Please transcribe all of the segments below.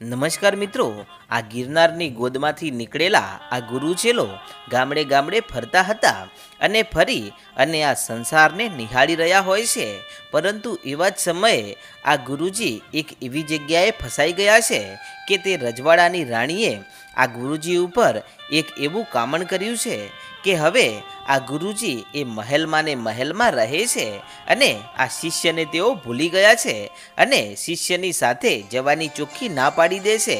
નમસ્કાર મિત્રો, આ ગિરનારની ગોદમાંથી નીકળેલા આ ગુરુચેલો ગામડે ગામડે ફરતા હતા અને ફરી અને આ સંસારને નિહાળી રહ્યા હોય છે. પરંતુ એવા જ સમયે આ ગુરુજી એક એવી જગ્યાએ ફસાઈ ગયા છે કે તે રજવાડાની રાણીએ આ ગુરુજી ઉપર એક એવું કામણ કર્યું છે કે હવે આ ગુરુજી એ મહેલમાં ને મહેલમાં રહે છે અને આ શિષ્યને તેઓ ભૂલી ગયા છે અને શિષ્યની સાથે જવાની ચોખ્ખી ના પાડી દે છે.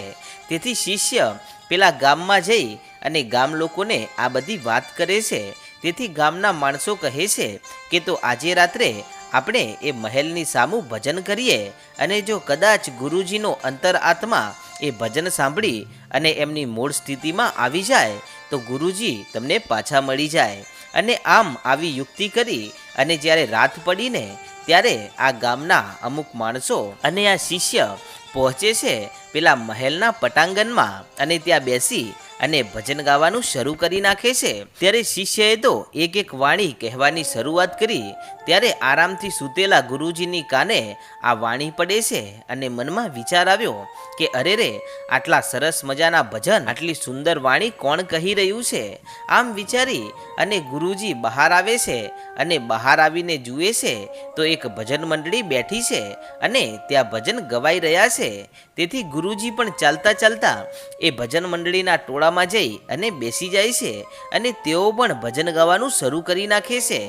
તેથી શિષ્ય પેલા ગામમાં જઈ અને ગામ લોકોને આ બધી વાત કરે છે. તેથી ગામના માણસો કહે છે કે તો આજે રાત્રે આપણે એ મહેલની સામું ભજન કરીએ અને જો કદાચ ગુરુજીનો અંતર આત્મા એ ભજન સાંભળી અને એમની મૂળ સ્થિતિમાં આવી જાય તો ગુરુજી તમને પાછા મળી જાય. અને આમ આવી યુક્તિ કરી અને જ્યારે રાત પડીને ત્યારે આ ગામના અમુક માણસો અને આ શિષ્ય પહોંચે છે પેલા મહેલના પટાંગણમાં અને ત્યાં બેસી અને ભજન ગાવાનું શરૂ કરી નાખે છે. ત્યારે શિષ્યએ તો એક એક વાણી કહેવાની શરૂઆત કરી, ત્યારે આરામથી સૂતેલા ગુરુજીની કાને આ વાણી પડે છે અને મનમાં વિચાર આવ્યો કે અરે રે, આટલા સરસ મજાના ભજન, આટલી સુંદર વાણી કોણ કહી રહ્યું છે? આમ વિચારી અને ગુરુજી બહાર આવે છે અને બહાર આવીને જુએ છે તો એક ભજન મંડળી બેઠી છે અને ત્યાં ભજન ગવાઈ રહ્યા છે. તેથી ગુરુજી પણ ચાલતા ચાલતા એ ભજન મંડળીના ટોળામાં જઈ અને બેસી જાય છે અને તેઓ પણ ભજન ગાવાનું શરૂ કરી નાખે છે.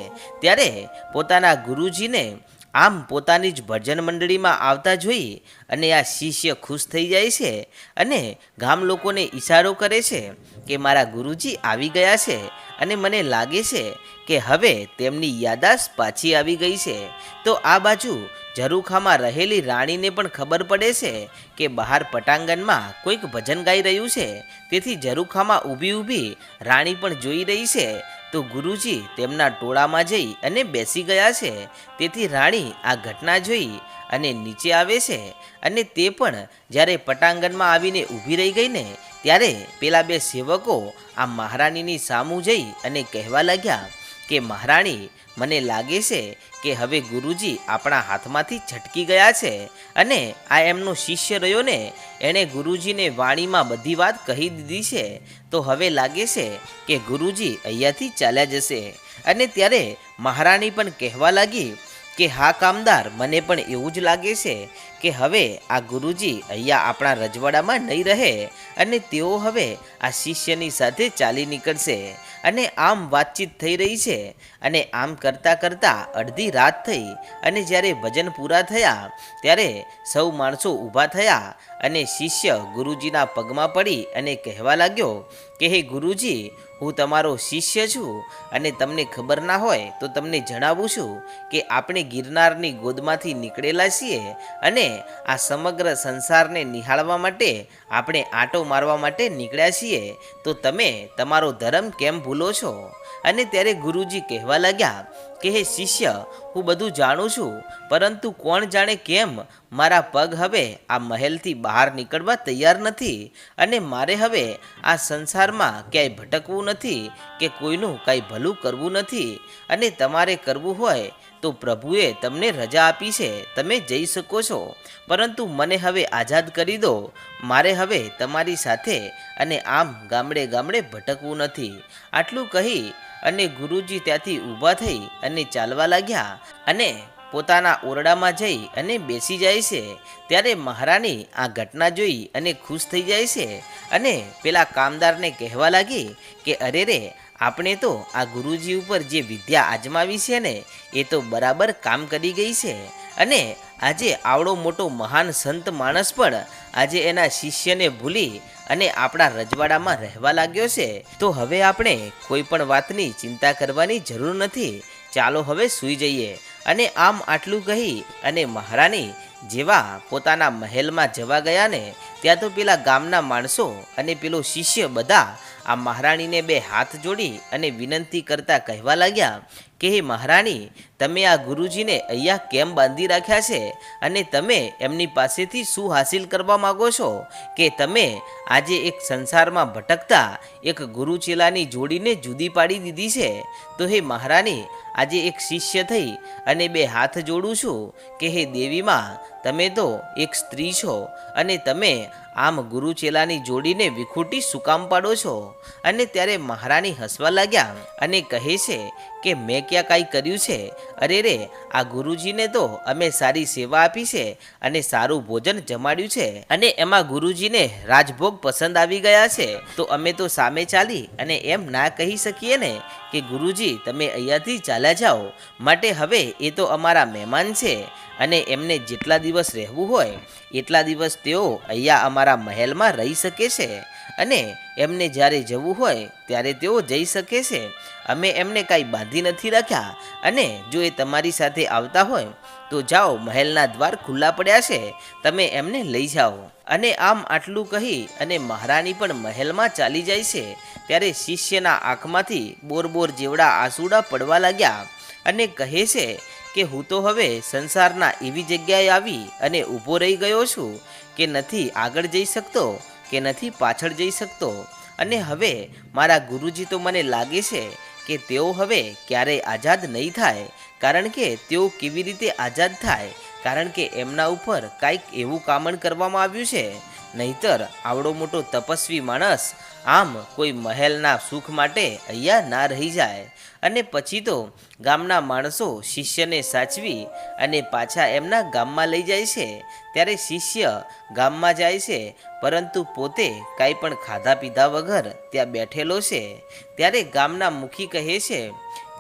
ત્યારે પોતાના ગુરુજીને આમ પોતાની જ ભજન મંડળીમાં આવતા જોઈ અને આ શિષ્ય ખુશ થઈ જાય છે અને ગામ લોકોને ઈશારો કરે છે કે, મારા ગુરુજી આવી ગયા છે અને મને લાગે છે કે હવે તેમની યાદાશ પાછી આવી ગઈ છે. તો આ બાજુ ઝરૂખામાં રહેલી રાણીને પણ ખબર પડે છે કે બહાર પટાંગણમાં કોઈક ભજન ગાઈ રહ્યું છે. તેથી ઝરૂખામાં ઊભી ઊભી રાણી પણ જોઈ રહી છે. તો ગુરુજી તેમના ટોળામાં જઈ અને બેસી ગયા છે. તેથી રાણી આ ઘટના જોઈ અને નીચે આવે છે અને તે પણ જ્યારે પટાંગણમાં આવીને ઊભી રહી ગઈ ને ત્યારે પેલા બે સેવકો આ મહારાણીની સામું જઈ અને કહેવા લાગ્યા કે મહારાણી, મને લાગે છે કે હવે ગુરુજી આપણા હાથમાંથી છટકી ગયા છે અને આ એમનો શિષ્ય રહ્યો ને એણે ગુરુજીને વાણીમાં બધી વાત કહી દીધી છે, તો હવે લાગે છે કે ગુરુજી અહીંયાથી ચાલ્યા જશે. અને ત્યારે મહારાણી પણ કહેવા લાગી કે, હા કામદાર, મને પણ એવું જ લાગે છે કે હવે આ ગુરુજી અહીંયા આપણા રજવાડામાં નહીં રહે અને તેઓ હવે આ શિષ્યની સાથે ચાલી નીકળશે અને આમ વાતચીત થઈ રહી છે અને આમ કરતાં કરતાં અડધી રાત થઈ અને જ્યારે ભજન પૂરા થયા ત્યારે સૌ માણસો ઊભા થયા અને શિષ્ય ગુરુજીના પગમાં પડી અને કહેવા લાગ્યો કે, હે ગુરુજી, હું તમારો શિષ્ય છું અને તમને ખબર ના હોય તો તમને જણાવું છું કે આપણે ગિરનારની ગોદમાંથી નીકળેલા છીએ અને આ સમગ્ર સંસારને નિહાળવા માટે આપણે આંટો મારવા માટે નીકળ્યા છીએ. તો તમે તમારો ધર્મ કેમ ભૂલો છો? અને ત્યારે ગુરુજી કહેવા લાગ્યા કે, હે શિષ્ય, હું બધું જાણું છું, પરંતુ કોણ જાણે કેમ મારા પગ હવે આ મહેલથી બહાર નીકળવા તૈયાર નથી? અને મારે હવે આ સંસારમાં ક્યાંય ભટકવું નથી કે કોઈનું કાંઈ ભલું કરવું નથી? અને તમારે કરવું હોય તો પ્રભુએ તમને રજા આપી છે, તમે જઈ શકો છો. પરંતુ મને હવે આઝાદ કરી દો. મારે હવે તમારી સાથે અને આમ ગામડે ગામડે ભટકવું નથી. આટલું કહી અને ગુરુજી ત્યાંથી ઊભા થઈ અને ચાલવા લાગ્યા અને પોતાના ઓરડામાં જઈ અને બેસી જાય છે. ત્યારે મહારાણી આ ઘટના જોઈ અને ખુશ થઈ જાય છે અને પેલા કામદારને કહેવા લાગી કે, અરે રે આપણે તો આ ગુરુજી ઉપર જે વિદ્યા આજમાવી છે ને, એ તો બરાબર કામ કરી ગઈ છે. અને આજે આવડો મોટો મહાન સંત માણસ પણ આજે એના શિષ્યને ભૂલી અને આપણા રજવાડામાં રહેવા લાગ્યો છે. તો હવે આપણે કોઈ પણ વાતની ચિંતા કરવાની જરૂર નથી. ચાલો હવે સૂઈ જઈએ. અને આમ આટલું કહી અને મહારાણી જેવા પોતાના મહેલમાં જવા ગયા ને ત્યાં તો પેલા ગામના માણસો અને પેલો શિષ્ય બધા આ મહારાણીને બે હાથ જોડી અને વિનંતી કરતા કહેવા લાગ્યા કે, હે મહારાણી તમે આ ગુરુજીને અહીંયા કેમ બાંધી રાખ્યા છે? અને તમે એમની પાસેથી શું હાસિલ કરવા માગો છો? કે તમે આજે એક સંસારમાં ભટકતા એક ગુરુ ચેલાની જોડીને જુદી પાડી દીધી છે? તો હે મહારાણી, આજે એક શિષ્ય થઈ અને બે હાથ જોડું છું કે હે દેવીમાં, તમે તો એક સ્ત્રી છો અને તમે આમ ગુરુ ચેલાની જોડીને વિખૂટી સુકામ પાડો છો? અને ત્યારે મહારાણી હસવા લાગ્યા અને કહે છે કે, મેં ક્યાં કાંઈ કર્યું છે? અરે રે, આ ગુરુજીને તો અમે સારી સેવા આપી છે અને સારું ભોજન જમાડ્યું છે. અને એમાં ગુરુજીને રાજભોગ પસંદ આવી ગયા છે. તો અમે તો સામે ચાલી અને એમ ના કહી શકીએ ને કે ગુરુજી, તમે અહીંયાથી ચાલ્યા જાઓ. માટે હવે એ તો અમારા મહેમાન છે અને એમને જેટલા દિવસ રહેવું હોય, એટલા દિવસ તેઓ અહીંયા અમારા મહેલમાં રહી શકે છે. અને એમને જ્યારે જવું હોય ત્યારે તેઓ જઈ શકે છે. અમે એમને કાંઈ બાંધી નથી રાખ્યા. અને જો એ તમારી સાથે આવતા હોય, તો જાઓ મહેલના દ્વાર ખુલ્લા પડ્યા છે. તમે એમને લઈ જાઓ. અને આમ આટલું કહી અને મહારાણી પણ મહેલમાં ચાલી જાય છે. ત્યારે શિષ્યના આંખમાંથી બોર બોર જેવડા આંસુડા પડવા લાગ્યા અને કહે છે કે, હું તો હવે સંસારના એવી જગ્યાએ આવી અને ઊભો રહી ગયો છું કે નથી આગળ જઈ શકતો. કે નથી પાછળ જઈ શકતો? અને હવે મારા ગુરુજી તો મને લાગે છે કે તેઓ હવે ક્યારેય આઝાદ નહીં થાય. કારણ કે તેઓ કેવી રીતે આઝાદ થાય? કારણ કે એમના ઉપર કાંઈક એવું કામણ કરવામાં આવ્યું છે. નહીતર આવડો મોટો તપસ્વી માણસ આમ કોઈ મહેલના સુખ માટે અહીંયા ના રહી જાય. અને પછી તો ગામના માણસો શિષ્યને સાચવી અને પાછા એમના ગામમાં લઈ જાય છે. ત્યારે શિષ્ય ગામમાં જાય છે, પરંતુ પોતે કાંઈ પણ ખાધા પીધા વગર ત્યાં બેઠેલો છે. ત્યારે ગામના મુખી કહે છે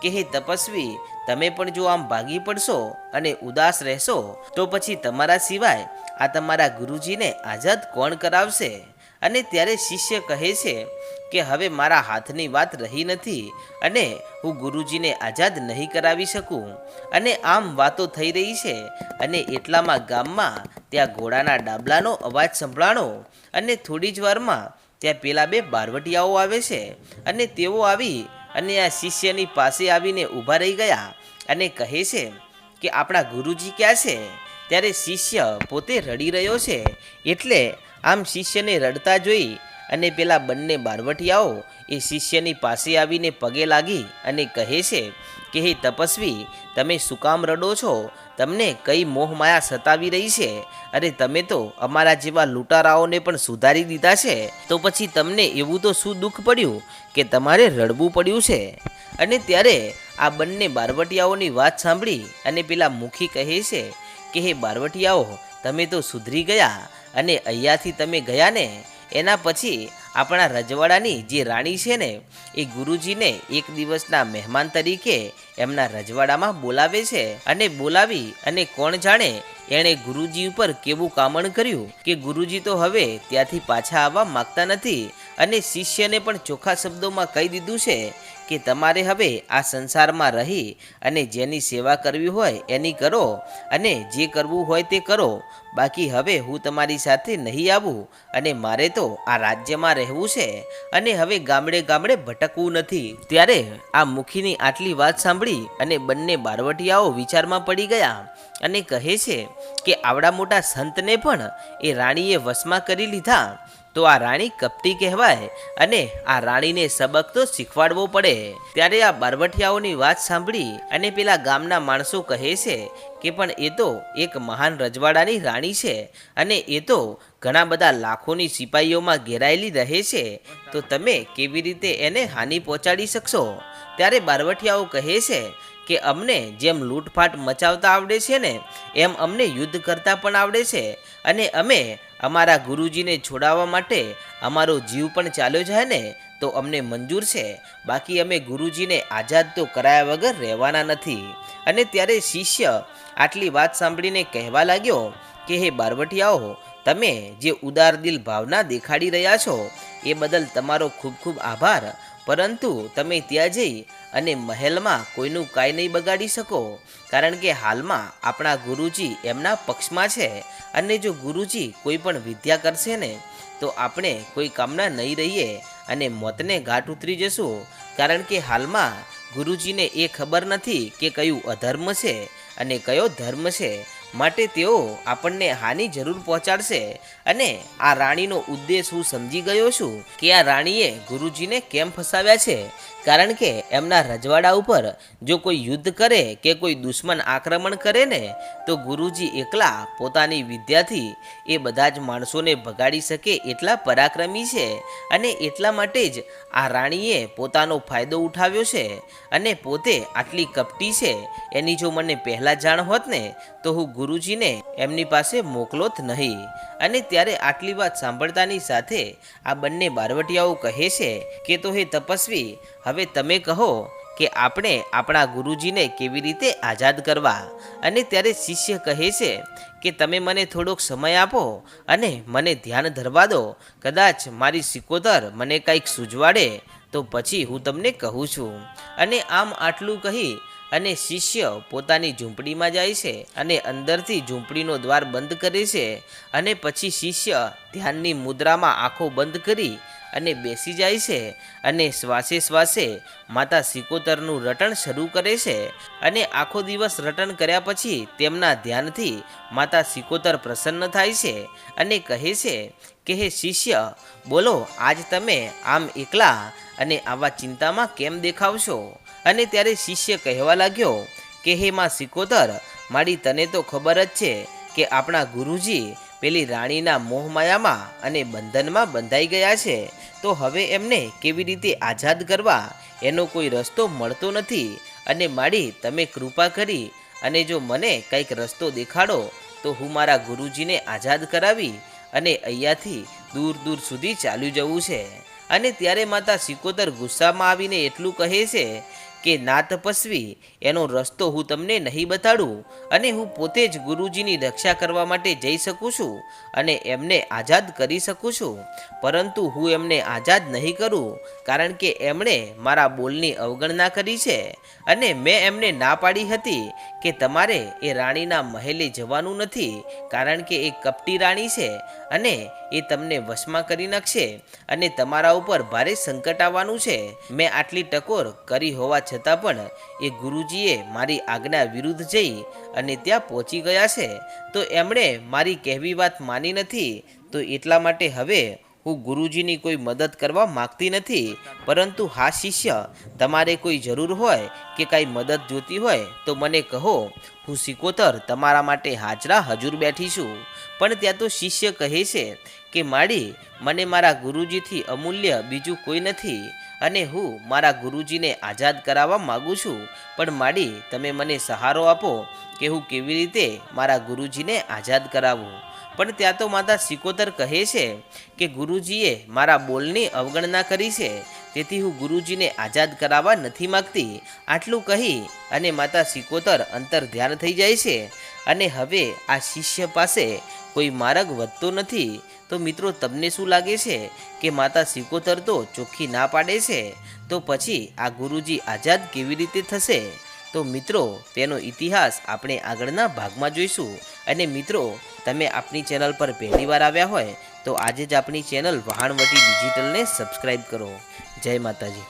કે, હે તપસ્વી, તમે પણ જો આમ ભાગી પડશો અને ઉદાસ રહેશો, તો પછી તમારા સિવાય આ તમારા ગુરુજીને આઝાદ કોણ કરાવશે? અને ત્યારે શિષ્ય કહે છે કે હવે મારા હાથની વાત રહી નથી અને હું ગુરુજીને આઝાદ નહીં કરાવી શકું. અને આમ વાતો થઈ રહી છે અને એટલામાં ગામમાં ત્યાં ઘોડાના ડાબલાનો અવાજ સંભળાણો અને થોડી જ વારમાં ત્યાં પેલા બે બારવટિયાઓ આવે છે અને તેઓ આવી અને આ શિષ્યની પાસે આવીને ઊભા રહી ગયા અને કહે છે કે આપણા ગુરુજી ક્યાં છે? ત્યારે શિષ્ય પોતે રડી રહ્યો છે. એટલે આમ શિષ્યને રડતા જોઈ અને પેલા બંને બારવટિયાઓ એ શિષ્યની પાસે આવીને પગે લાગી અને કહે છે કે, હે તપસ્વી, તમે શું કામ રડો છો? તમને કઈ મોહમાયા સતાવી રહી છે? અરે, તમે તો અમારા જેવા લૂંટારાઓને પણ સુધારી દીધા છે. તો પછી તમને એવું તો શું દુઃખ પડ્યું કે તમારે રડવું પડ્યું છે? અને ત્યારે આ બંને બારવટિયાઓની વાત સાંભળી અને પેલા મુખી કહે છે કે હે બારવટિયાઓ, તમે તો સુધરી ગયા અને અહીંયાથી તમે ગયા ને? એના પછી આપણા રજવાડાની જે રાણી છે ને, એ ગુરુજીને એક દિવસના મહેમાન તરીકે એમના રજવાડામાં બોલાવે છે અને બોલાવી અને કોણ જાણે એણે ગુરુજી ઉપર કેવું કામણ કર્યું કે ગુરુજી તો હવે ત્યાંથી પાછા આવવા માગતા નથી અને શિષ્યને પણ ચોખ્ખા શબ્દોમાં કહી દીધું છે કે તમારે હવે આ સંસારમાં રહી અને જેની સેવા કરવી હોય એની કરો અને જે કરવું હોય તે કરો. બાકી હવે હું તમારી સાથે નહીં આવું અને મારે તો આ રાજ્યમાં રહેવું છે અને હવે ગામડે ગામડે ભટકવું નથી. ત્યારે આ મુખીની આટલી વાત સાંભળી અને બંને બારવટિયાઓ વિચારમાં પડી ગયા અને કહે છે કે આવડા મોટા સંતને પણ એ રાણીએ વશમાં કરી લીધા. તો આ રાણી કપટી કહેવાય અને આ રાણીને સબક તો શીખવાડવો પડે. ત્યારે આ બારવટિયાઓની વાત સાંભળી અને પેલા ગામના માણસો કહે છે કે પણ એ તો એક મહાન રજવાડાની રાણી છે અને એ તો ઘણા બધા લાખોની સિપાહીઓમાં ઘેરાયેલી રહે છે. તો તમે કેવી રીતે એને હાનિ પહોંચાડી શકશો? ત્યારે બારવઠિયાઓ કહે છે કે અમને જેમ લૂંટફાટ મચાવતા આવડે છે ને, એમ અમને યુદ્ધ કરતા પણ આવડે છે અને અમે અમારા ગુરુજીને છોડાવવા માટે અમારો જીવ પણ ચાલ્યો જાય ને, તો અમને મંજૂર છે. બાકી અમે ગુરુજીને આઝાદ તો કરાયા વગર રહેવાના નથી. અને ત્યારે શિષ્ય આટલી વાત સાંભળીને કહેવા લાગ્યો કે, હે બારવટિયાઓ, તમે જે ઉદાર દિલ ભાવના દેખાડી રહ્યા છો, એ બદલ તમારો ખૂબ ખૂબ આભાર. પરંતુ તમે ત્યાં જઈ અને મહેલમાં કોઈનું કાંઈ નહીં બગાડી શકો. કારણ કે હાલમાં આપણા ગુરુજી એમના પક્ષમાં છે અને જો ગુરુજી કોઈ પણ વિદ્યા કરશે ને, તો આપણે કોઈ કામના નહીં રહીએ અને મોતને ઘાટ ઉતરી જશું. કારણ કે હાલમાં ગુરુજીને એ ખબર નથી કે કયું અધર્મ છે અને કયો ધર્મ છે. માટે તેઓ આપણને હાનિ જરૂર પહોંચાડશે અને આ રાણીનો ઉદ્દેશ હું સમજી ગયો છું કે આ રાણીએ ગુરુજીને કેમ ફસાવ્યા છે. કારણ કે એમના રજવાડા ઉપર જો કોઈ યુદ્ધ કરે કે કોઈ દુશ્મન આક્રમણ કરે ને, તો ગુરુજી એકલા પોતાની વિદ્યાથી એ બધા જ માણસોને ભગાડી શકે એટલા પરાક્રમી છે અને એટલા માટે જ આ રાણીએ પોતાનો ફાયદો ઉઠાવ્યો છે અને પોતે આટલી કપટી છે. એની જો મને પહેલાં જાણ હોત ને તો હું ગુરુજીને એમની પાસે મોકલોત નહીં. અને ત્યારે આટલી વાત સાંભળતાની સાથે આ બંને બારવટિયાઓ કહે છે કે, તો હે તપસ્વી, હવે તમે કહો કે આપણે આપણા ગુરુજીને કેવી રીતે આઝાદ કરવા? અને ત્યારે શિષ્ય કહે છે કે, તમે મને થોડોક સમય આપો અને મને ધ્યાન ધરવા દો. કદાચ મારી સિકોતર મને કંઈક સૂજવાડે તો પછી હું તમને કહું છું. અને આમ આટલું કહી અને શિષ્ય પોતાની ઝૂંપડીમાં જાય છે અને અંદરથી ઝૂંપડીનો દ્વાર બંધ કરે છે અને પછી શિષ્ય ધ્યાનની મુદ્રામાં આંખો બંધ કરી અને બેસી જાય છે અને શ્વાસે શ્વાસે માતા સિકોતરનું રટણ શરૂ કરે છે અને આખો દિવસ રટણ કર્યા પછી તેમના ધ્યાનથી માતા સિકોતર પ્રસન્ન થાય છે અને કહે છે કે, હે શિષ્ય, બોલો, આજ તમે આમ એકલા અને આવા ચિંતામાં કેમ દેખાવશો? અને ત્યારે શિષ્ય કહેવા લાગ્યો કે, હે માં સિકોતર મારી તને તો ખબર જ છે કે આપણા ગુરુજી પેલી રાણીના મોહમાયામાં અને બંધનમાં બંધાઈ ગયા છે. તો હવે એમને કેવી રીતે આઝાદ કરવા? એનો કોઈ રસ્તો મળતો નથી. અને મારી તમે કૃપા કરી અને જો મને કંઈક રસ્તો દેખાડો, તો હું મારા ગુરુજીને આઝાદ કરાવી અને અહીંયાથી દૂર દૂર સુધી ચાલ્યું જવું છે. અને ત્યારે માતા સિકોતર ગુસ્સામાં આવીને એટલું કહે છે કે ના તપસ્વી એનો રસ્તો હું તમને નહીં બતાડું અને હું પોતે જ ગુરુજીની રક્ષા કરવા માટે જઈ શકું છું અને એમને આઝાદ કરી શકું છું. પરંતુ હું એમને આઝાદ નહીં કરું, કારણ કે એમણે મારા બોલની અવગણના કરી છે અને મેં એમને ના પાડી હતી કે તમારે એ રાણીના મહેલે જવાનું નથી, કારણ કે એ કપટી રાણી છે અને એ તમને વશમાં કરી નાખશે અને તમારા ઉપર ભારે સંકટ આવવાનું છે. મેં આટલી ટકોર કરી હોવા છતાં પણ એ ગુરુજીએ મારી આજ્ઞા વિરુદ્ધ જઈ અને ત્યાં પહોંચી ગયા છે, તો એમણે મારી કહેવી વાત માની નથી, તો એટલા માટે હવે હું ગુરુજીની કોઈ મદદ કરવા માગતી નથી, પરંતુ હા શિષ્ય, તમારે કોઈ જરૂર હોય કે કાંઈ મદદ જોતી હોય, તો મને કહો, હું સિકોતર તમારા માટે હાજરા હજુર બેઠી છું. પણ ત્યાં તો શિષ્ય કહે છે કે, માડી, મને મારા ગુરુજીથી અમૂલ્ય બીજું કોઈ નથી અને હું મારા ગુરુજીને આઝાદ કરાવવા માગું છું. પણ માડી, તમે મને સહારો આપો કે હું કેવી રીતે મારા ગુરુજીને આઝાદ કરાવું. પણ ત્યાં તો માતા સિકોતર કહે છે કે ગુરુજીએ મારા બોલની અવગણના કરી છે. તેથી હું ગુરુજીને આઝાદ કરાવવા નથી માગતી. આટલું કહી અને માતા સિકોતર અંતર ધ્યાન થઈ જાય છે. અને હવે આ શિષ્ય પાસે કોઈ માર્ગ વધતો નથી, તો મિત્રો તમને શું લાગે છે કે માતા સિકોતર તો ચોખ્ખી ના પાડે છે? તો પછી આ ગુરુજી આઝાદ કેવી રીતે થશે? તો મિત્રો, તેનો ઇતિહાસ આપણે આગળના ભાગમાં જોઈશું. અને મિત્રો, તમે આપણી ચેનલ પર પહેલી વાર આવ્યા હોય, તો આજે જ આપણી ચેનલ વહાણવટી ડિજિટલને સબસ્ક્રાઈબ કરો. જય માતાજી.